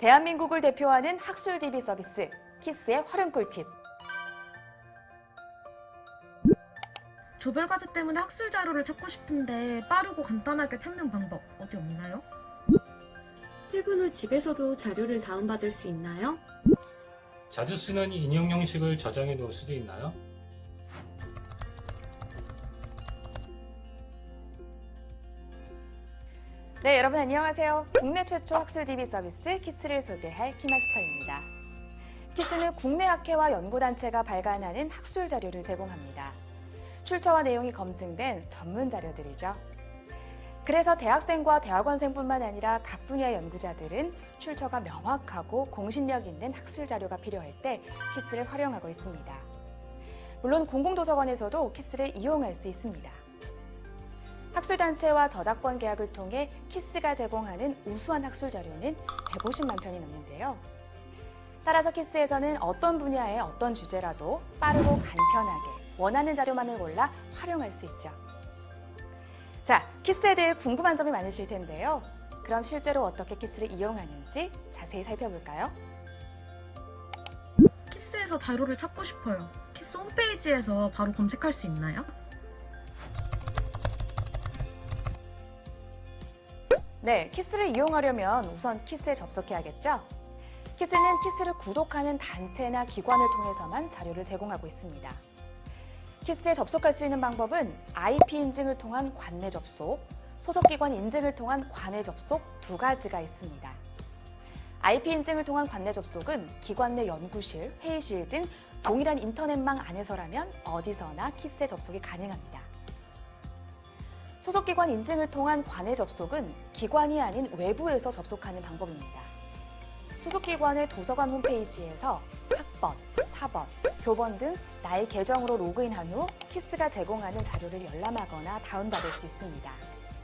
대한민국을 대표하는 학술 DB 서비스 키스의 활용 꿀팁. 조별 과제 때문에 학술 자료를 찾고 싶은데 빠르고 간단하게 찾는 방법 어디 없나요? 퇴근 후 집에서도 자료를 다운받을 수 있나요? 자주 쓰는 인용 형식을 저장해 놓을 수도 있나요? 네, 여러분 안녕하세요. 국내 최초 학술 DB 서비스 키스를 소개할 키마스터입니다. 키스는 국내 학회와 연구단체가 발간하는 학술 자료를 제공합니다. 출처와 내용이 검증된 전문 자료들이죠. 그래서 대학생과 대학원생뿐만 아니라 각 분야의 연구자들은 출처가 명확하고 공신력 있는 학술 자료가 필요할 때 키스를 활용하고 있습니다. 물론 공공도서관에서도 키스를 이용할 수 있습니다. 학술단체와 저작권 계약을 통해 키스가 제공하는 우수한 학술 자료는 150만 편이 넘는데요. 따라서 키스에서는 어떤 분야의 어떤 주제라도 빠르고 간편하게 원하는 자료만을 골라 활용할 수 있죠. 자, 키스에 대해 궁금한 점이 많으실 텐데요. 그럼 실제로 어떻게 키스를 이용하는지 자세히 살펴볼까요? 키스에서 자료를 찾고 싶어요. 키스 홈페이지에서 바로 검색할 수 있나요? 네, 키스를 이용하려면 우선 키스에 접속해야겠죠? 키스는 키스를 구독하는 단체나 기관을 통해서만 자료를 제공하고 있습니다. 키스에 접속할 수 있는 방법은 IP 인증을 통한 관내 접속, 소속기관 인증을 통한 관내 접속 두 가지가 있습니다. IP 인증을 통한 관내 접속은 기관 내 연구실, 회의실 등 동일한 인터넷망 안에서라면 어디서나 키스에 접속이 가능합니다. 소속기관 인증을 통한 관내 접속은 기관이 아닌 외부에서 접속하는 방법입니다. 소속기관의 도서관 홈페이지에서 학번, 사번, 교번 등 나의 계정으로 로그인한 후 키스가 제공하는 자료를 열람하거나 다운받을 수 있습니다.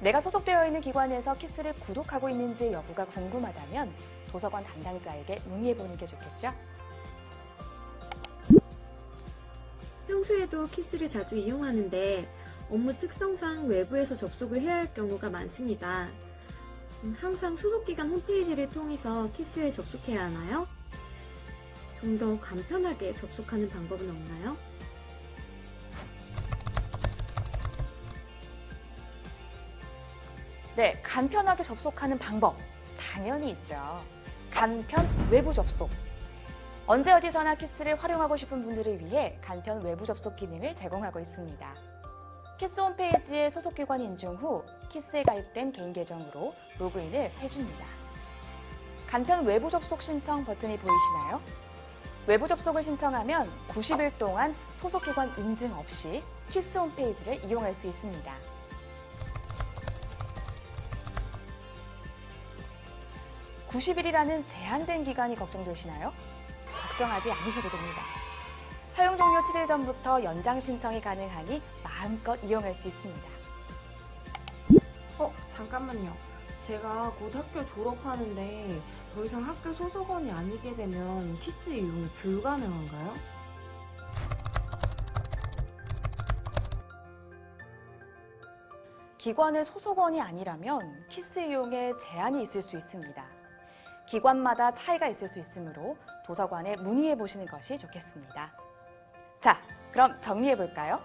내가 소속되어 있는 기관에서 키스를 구독하고 있는지 여부가 궁금하다면 도서관 담당자에게 문의해보는 게 좋겠죠? 평소에도 키스를 자주 이용하는데 업무 특성상 외부에서 접속을 해야 할 경우가 많습니다. 음, 항상 소속기관 홈페이지를 통해서 키스에 접속해야 하나요? 좀 더 간편하게 접속하는 방법은 없나요? 네, 간편하게 접속하는 방법 당연히 있죠. 간편 외부 접속. 언제 어디서나 키스를 활용하고 싶은 분들을 위해 간편 외부 접속 기능을 제공하고 있습니다. 키스 홈페이지에 소속 기관 인증 후 키스에 가입된 개인 계정으로 로그인을 해줍니다. 간편 외부 접속 신청 버튼이 보이시나요? 외부 접속을 신청하면 90일 동안 소속 기관 인증 없이 키스 홈페이지를 이용할 수 있습니다. (90일이라는) 제한된 기간이 걱정되시나요? 걱정하지 않으셔도 됩니다. 사용 종료 7일 전부터 연장 신청이 가능하니 마음껏 이용할 수 있습니다. 어, 잠깐만요. 제가 곧 학교 졸업하는데 더 이상 학교 소속원이 아니게 되면 키스 이용이 불가능한가요? 기관의 소속원이 아니라면 키스 이용에 제한이 있을 수 있습니다. 기관마다 차이가 있을 수 있으므로 도서관에 문의해 보시는 것이 좋겠습니다. 자, 그럼 정리해 볼까요?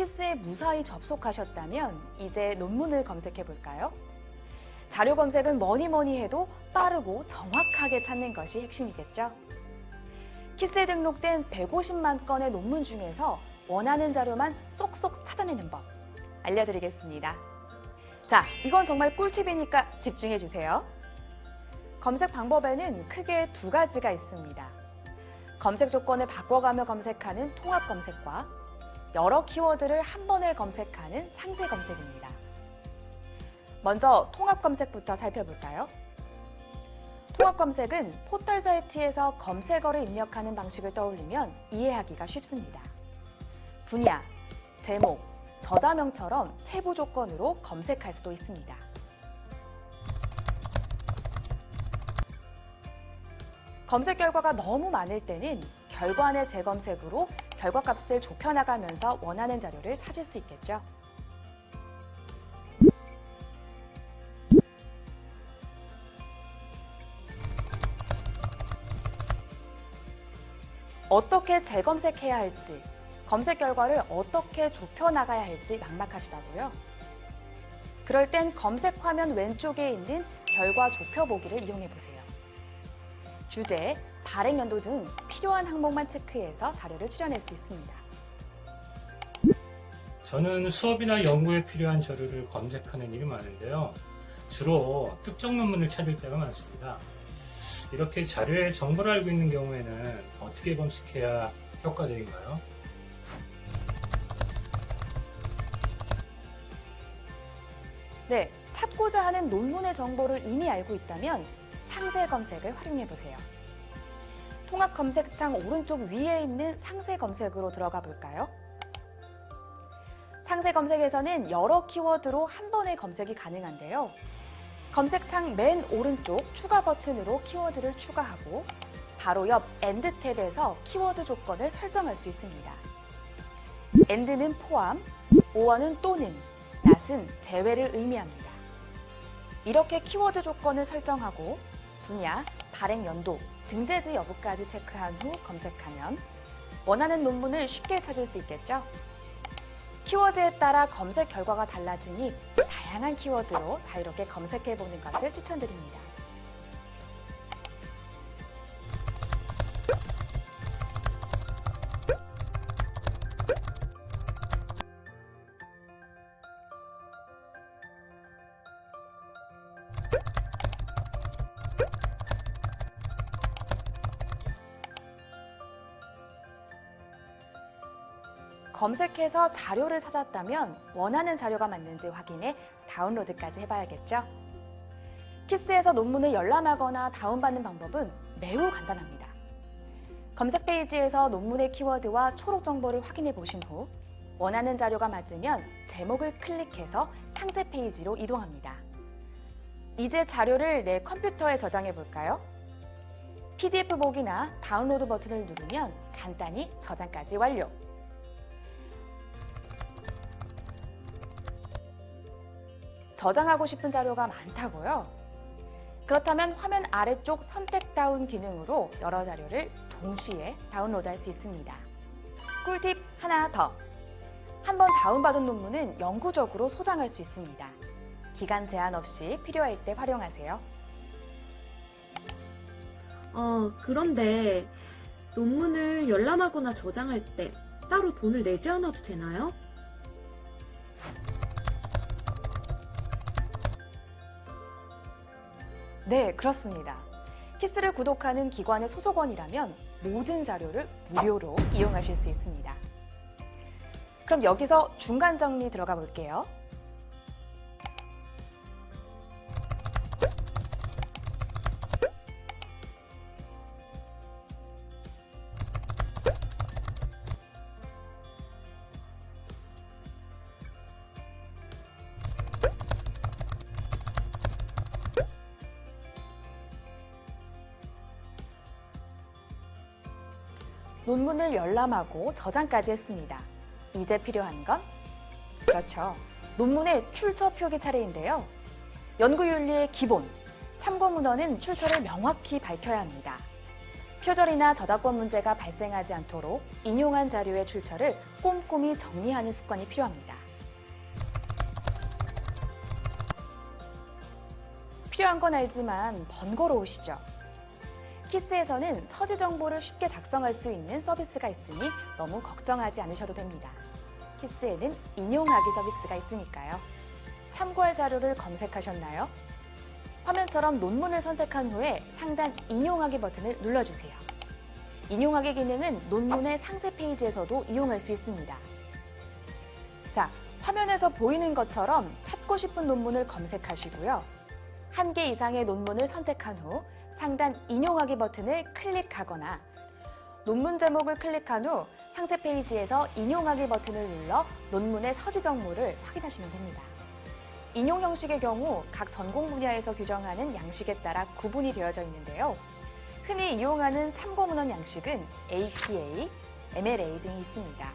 키스에 무사히 접속하셨다면 이제 논문을 검색해 볼까요? 자료 검색은 뭐니 뭐니 해도 빠르고 정확하게 찾는 것이 핵심이겠죠. 키스에 등록된 150만 건의 논문 중에서 원하는 자료만 쏙쏙 찾아내는 법 알려드리겠습니다. 자, 이건 정말 꿀팁이니까 집중해 주세요. 검색 방법에는 크게 두 가지가 있습니다. 검색 조건을 바꿔가며 검색하는 통합 검색과 여러 키워드를 한 번에 검색하는 상세 검색입니다. 먼저 통합 검색부터 살펴볼까요? 통합 검색은 포털 사이트에서 검색어를 입력하는 방식을 떠올리면 이해하기가 쉽습니다. 분야, 제목, 저자명처럼 세부 조건으로 검색할 수도 있습니다. 검색 결과가 너무 많을 때는 결과안의 재검색으로 결과값을 좁혀나가면서 원하는 자료를 찾을 수 있겠죠. 어떻게 재검색해야 할지, 검색 결과를 어떻게 좁혀나가야 할지 막막하시다고요? 그럴 땐 검색 화면 왼쪽에 있는 결과 좁혀보기를 이용해 보세요. 주제, 발행 연도 등 필요한 항목만 체크해서 자료를 출연할 수 있습니다. 저는 수업이나 연구에 필요한 자료를 검색하는 일이 많은데요. 주로 특정 논문을 찾을 때가 많습니다. 이렇게 자료의 정보를 알고 있는 경우에는 어떻게 검색해야 효과적인가요? 네, 찾고자 하는 논문의 정보를 이미 알고 있다면 상세 검색을 활용해 보세요. 통합 검색창 오른쪽 위에 있는 상세 검색으로 들어가 볼까요? 상세 검색에서는 여러 키워드로 한 번에 검색이 가능한데요. 검색창 맨 오른쪽 추가 버튼으로 키워드를 추가하고 바로 옆 엔드 탭에서 키워드 조건을 설정할 수 있습니다. 엔드는 포함, 오어는 또는, 낫은 제외를 의미합니다. 이렇게 키워드 조건을 설정하고 분야, 발행 연도, 등재지 여부까지 체크한 후 검색하면 원하는 논문을 쉽게 찾을 수 있겠죠? 키워드에 따라 검색 결과가 달라지니 다양한 키워드로 자유롭게 검색해 보는 것을 추천드립니다. 검색해서 자료를 찾았다면 원하는 자료가 맞는지 확인해 다운로드까지 해봐야겠죠? 키스에서 논문을 열람하거나 다운받는 방법은 매우 간단합니다. 검색 페이지에서 논문의 키워드와 초록 정보를 확인해 보신 후 원하는 자료가 맞으면 제목을 클릭해서 상세 페이지로 이동합니다. 이제 자료를 내 컴퓨터에 저장해 볼까요? PDF 보기나 다운로드 버튼을 누르면 간단히 저장까지 완료. 저장하고 싶은 자료가 많다고요? 그렇다면 화면 아래쪽 선택 다운 기능으로 여러 자료를 동시에 다운로드할 수 있습니다. 꿀팁 하나 더. 한 번 다운받은 논문은 영구적으로 소장할 수 있습니다. 기간 제한 없이 필요할 때 활용하세요. 어, 그런데 논문을 열람하거나 저장할 때 따로 돈을 내지 않아도 되나요? 네, 그렇습니다. 키스를 구독하는 기관의 소속원이라면 모든 자료를 무료로 이용하실 수 있습니다. 그럼 여기서 중간 정리 들어가 볼게요. 논문을 열람하고 저장까지 했습니다. 이제 필요한 건? 그렇죠. 논문의 출처 표기 차례인데요. 연구윤리의 기본, 참고 문헌은 출처를 명확히 밝혀야 합니다. 표절이나 저작권 문제가 발생하지 않도록 인용한 자료의 출처를 꼼꼼히 정리하는 습관이 필요합니다. 필요한 건 알지만 번거로우시죠? 키스에서는 서지 정보를 쉽게 작성할 수 있는 서비스가 있으니 너무 걱정하지 않으셔도 됩니다. 키스에는 인용하기 서비스가 있으니까요. 참고할 자료를 검색하셨나요? 화면처럼 논문을 선택한 후에 상단 인용하기 버튼을 눌러주세요. 인용하기 기능은 논문의 상세 페이지에서도 이용할 수 있습니다. 자, 화면에서 보이는 것처럼 찾고 싶은 논문을 검색하시고요. 한 개 이상의 논문을 선택한 후 상단 인용하기 버튼을 클릭하거나 논문 제목을 클릭한 후 상세 페이지에서 인용하기 버튼을 눌러 논문의 서지 정보를 확인하시면 됩니다. 인용 형식의 경우 각 전공 분야에서 규정하는 양식에 따라 구분이 되어져 있는데요. 흔히 이용하는 참고 문헌 양식은 APA, MLA 등이 있습니다.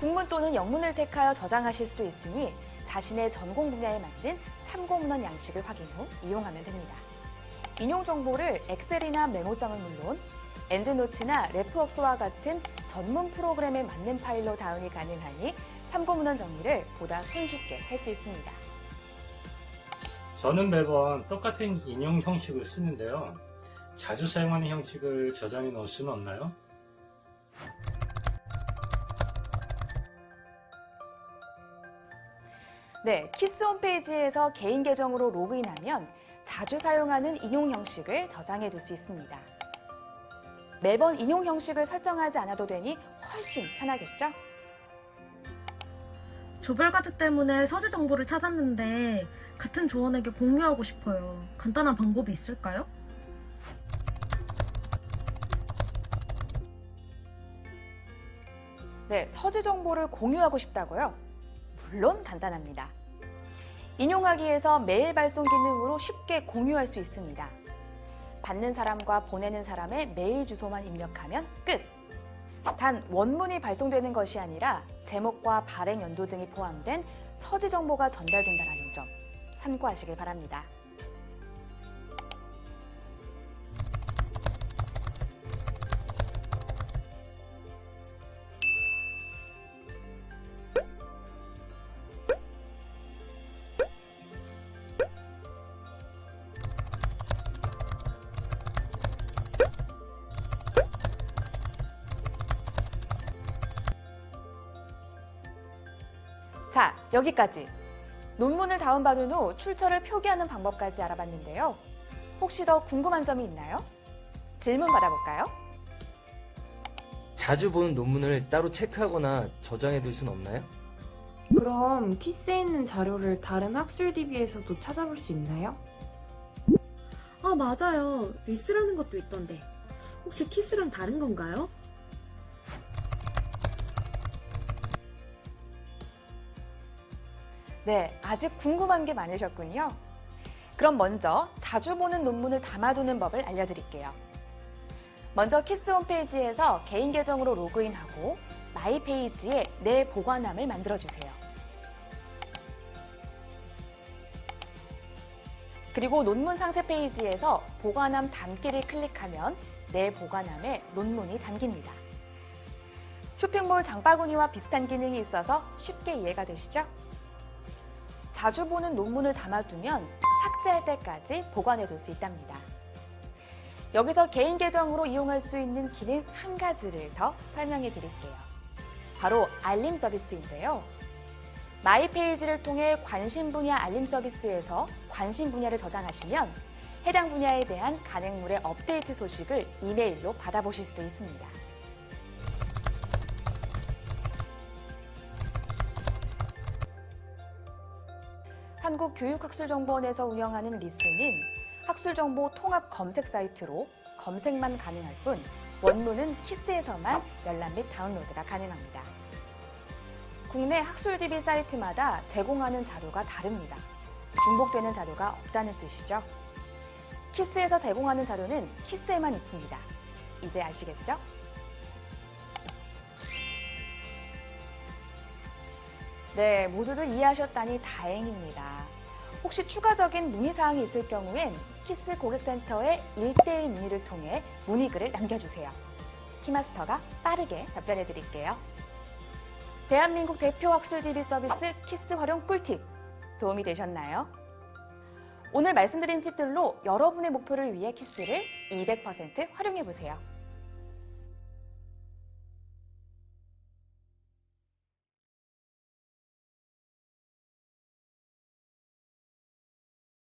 국문 또는 영문을 택하여 저장하실 수도 있으니 자신의 전공 분야에 맞는 참고 문헌 양식을 확인 후 이용하면 됩니다. 인용 정보를 엑셀이나 메모장은 물론 엔드노트나 레프웍스와 같은 전문 프로그램에 맞는 파일로 다운이 가능하니 참고 문헌 정리를 보다 손쉽게 할 수 있습니다. 저는 매번 똑같은 인용 형식을 쓰는데요. 자주 사용하는 형식을 저장해 놓을 수는 없나요? 네, 키스 홈페이지에서 개인 계정으로 로그인하면 자주 사용하는 인용 형식을 저장해 둘 수 있습니다. 매번 인용 형식을 설정하지 않아도 되니 훨씬 편하겠죠? 조별과제 때문에 서재 정보를 찾았는데 같은 조원에게 공유하고 싶어요. 간단한 방법이 있을까요? 네, 서지 정보를 공유하고 싶다고요? 물론 간단합니다. 인용하기에서 메일 발송 기능으로 쉽게 공유할 수 있습니다. 받는 사람과 보내는 사람의 메일 주소만 입력하면 끝! 단 원문이 발송되는 것이 아니라 제목과 발행 연도 등이 포함된 서지 정보가 전달된다는 점 참고하시길 바랍니다. 여기까지. 논문을 다운받은 후 출처를 표기하는 방법까지 알아봤는데요. 혹시 더 궁금한 점이 있나요? 질문 받아볼까요? 자주 보는 논문을 따로 체크하거나 저장해 둘 수는 없나요? 그럼 키스에 있는 자료를 다른 학술 DB에서도 찾아볼 수 있나요? 아, 맞아요. 리스라는 것도 있던데. 혹시 키스랑 다른 건가요? 네, 아직 궁금한 게 많으셨군요. 그럼 먼저 자주 보는 논문을 담아두는 법을 알려드릴게요. 먼저 키스 홈페이지에서 개인 계정으로 로그인하고 마이 페이지에 내 보관함을 만들어주세요. 그리고 논문 상세 페이지에서 보관함 담기를 클릭하면 내 보관함에 논문이 담깁니다. 쇼핑몰 장바구니와 비슷한 기능이 있어서 쉽게 이해가 되시죠? 자주 보는 논문을 담아두면 삭제할 때까지 보관해둘 수 있답니다. 여기서 개인 계정으로 이용할 수 있는 기능 한 가지를 더 설명해 드릴게요. 바로 알림 서비스인데요. 마이 페이지를 통해 관심 분야 알림 서비스에서 관심 분야를 저장하시면 해당 분야에 대한 간행물의 업데이트 소식을 이메일로 받아보실 수도 있습니다. 한국교육학술정보원에서 운영하는 리스는 학술정보 통합 검색 사이트로 검색만 가능할 뿐 원문은 키스에서만 열람 및 다운로드가 가능합니다. 국내 학술 DB 사이트마다 제공하는 자료가 다릅니다. 중복되는 자료가 없다는 뜻이죠. 키스에서 제공하는 자료는 키스에만 있습니다. 이제 아시겠죠? 네, 모두들 이해하셨다니 다행입니다. 혹시 추가적인 문의사항이 있을 경우엔 키스 고객센터에 1대1 문의를 통해 문의글을 남겨주세요. 키마스터가 빠르게 답변해 드릴게요. 대한민국 대표 학술 DB 서비스 키스 활용 꿀팁 도움이 되셨나요? 오늘 말씀드린 팁들로 여러분의 목표를 위해 키스를 200% 활용해 보세요.